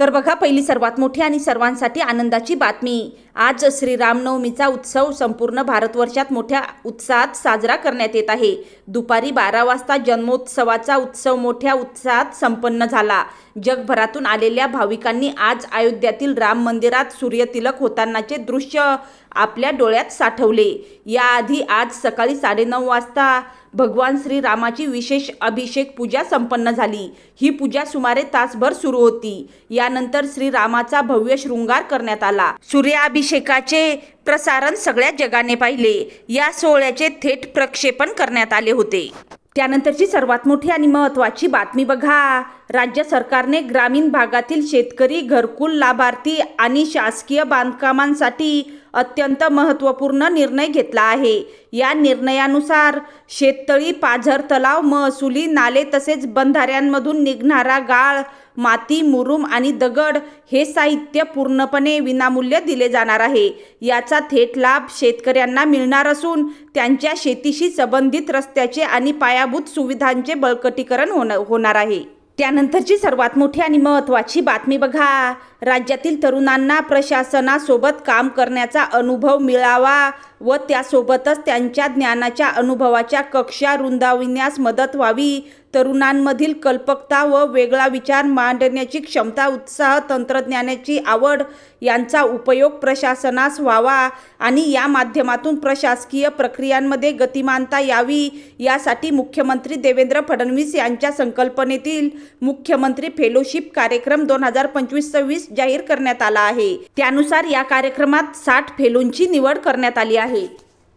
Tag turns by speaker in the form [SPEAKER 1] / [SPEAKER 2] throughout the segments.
[SPEAKER 1] तर बघा पहिली सर्वात मोठी आणि सर्वांसाठी आनंदाची बातमी. आज श्रीरामनवमीचा उत्सव संपूर्ण भारतवर्षात मोठ्या उत्साहात साजरा करण्यात येत आहे. दुपारी बारा वाजता जन्मोत्सवाचा उत्सव मोठ्या उत्साहात संपन्न झाला. जगभरातून आलेल्या भाविकांनी आज अयोध्यातील राम मंदिरात सूर्यतिलक होतानाचे दृश्य आपल्या डोळ्यात साठवले. याआधी आज सकाळी साडेनऊ वाजता भगवान श्रीरामाची विशेष अभिषेक पूजा संपन्न झाली. ही पूजा सुमारे तासभर सुरू होती. यानंतर श्रीरामाचा भव्य शृंगार करण्यात आला. सूर्याभिषेकाचे प्रसारण सगळ्या जगाने पाहिले. या सोहळ्याचे थेट प्रक्षेपण करण्यात आले होते. त्यानंतरची सर्वात मोठी आणि महत्त्वाची बातमी बघा. राज्य सरकारने ग्रामीण भागातील शेतकरी घरकुल लाभार्थी आणि शासकीय बांधकामांसाठी अत्यंत महत्त्वपूर्ण निर्णय घेतला आहे. या निर्णयानुसार शेततळी पाझर तलाव महसुली नाले तसेच बंधाऱ्यांमधून निघणारा गाळ माती मुरुम आणि दगड हे साहित्य पूर्णपणे विनामूल्य दिले जाणार आहे. याचा थेट लाभ शेतकऱ्यांना मिळणार असून त्यांच्या शेतीशी संबंधित रस्त्याचे आणि पायाभूत सुविधांचे बळकटीकरण होण होणार आहे. त्यानंतरची सर्वात मोठी आणि महत्त्वाची बातमी बघा. राज्यातील तरुणांना प्रशासनासोबत काम करण्याचा अनुभव मिळावा व त्यासोबतच त्यांच्या ज्ञानाच्या अनुभवाच्या कक्षा रुंदाविण्यास मदत व्हावी. तरुणांमधील कल्पकता व वेगळा विचार मांडण्याची क्षमता उत्साह तंत्रज्ञानाची आवड यांचा उपयोग प्रशासनास व्हावा आणि या माध्यमातून प्रशासकीय प्रक्रियांमध्ये गतिमानता यावी. यासाठी मुख्यमंत्री देवेंद्र फडणवीस यांच्या संकल्पनेतील मुख्यमंत्री फेलोशिप कार्यक्रम दोन हजार पंचवीस सव्वीस जाहीर करण्यात आला आहे. त्यानुसार या कार्यक्रमात साठ फेलोंची निवड करण्यात आली आहे.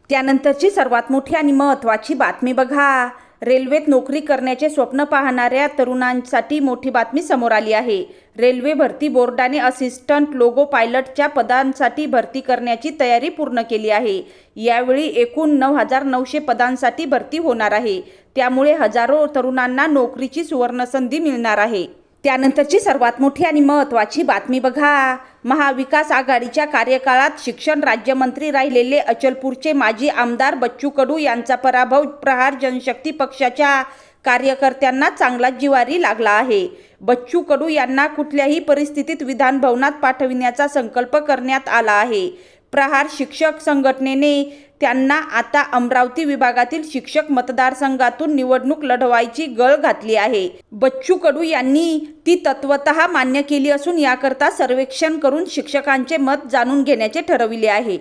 [SPEAKER 1] त्यानंतरची सर्वात मोठी आणि महत्त्वाची बातमी बघा. रेल्वेत नोकरी करण्याचे स्वप्न पाहणाऱ्या तरुणांसाठी मोठी बातमी समोर आली आहे. रेल्वे भरती बोर्डाने असिस्टंट लोगो पायलटच्या पदांसाठी भरती करण्याची तयारी पूर्ण केली आहे. यावेळी एकूण नऊ हजार नऊशे पदांसाठी भरती होणार आहे. त्यामुळे हजारो तरुणांना नोकरीची सुवर्णसंधी मिळणार आहे. त्यानंतरची सर्वात मोठी आणि महत्त्वाची बातमी बघा. महाविकास आघाडीच्या कार्यकाळात शिक्षण राज्यमंत्री राहिलेले अचलपूरचे माजी आमदार बच्चू कडू यांचा पराभव प्रहार जनशक्ती पक्षाच्या कार्यकर्त्यांना चांगलाच जिवारी लागला आहे. बच्चू कडू यांना कुठल्याही परिस्थितीत विधानभवनात पाठविण्याचा संकल्प करण्यात आला आहे. प्रहार शिक्षक संघटनेने त्यांना आता अमरावती विभागातील शिक्षक मतदारसंघातून निवडणूक लढवायची गळ घातली आहे. बच्चू कडू यांनी ती तत्वत मान्य केली असून याकरता सर्वेक्षण करून शिक्षकांचे मत जाणून घेण्याचे ठरविले आहे.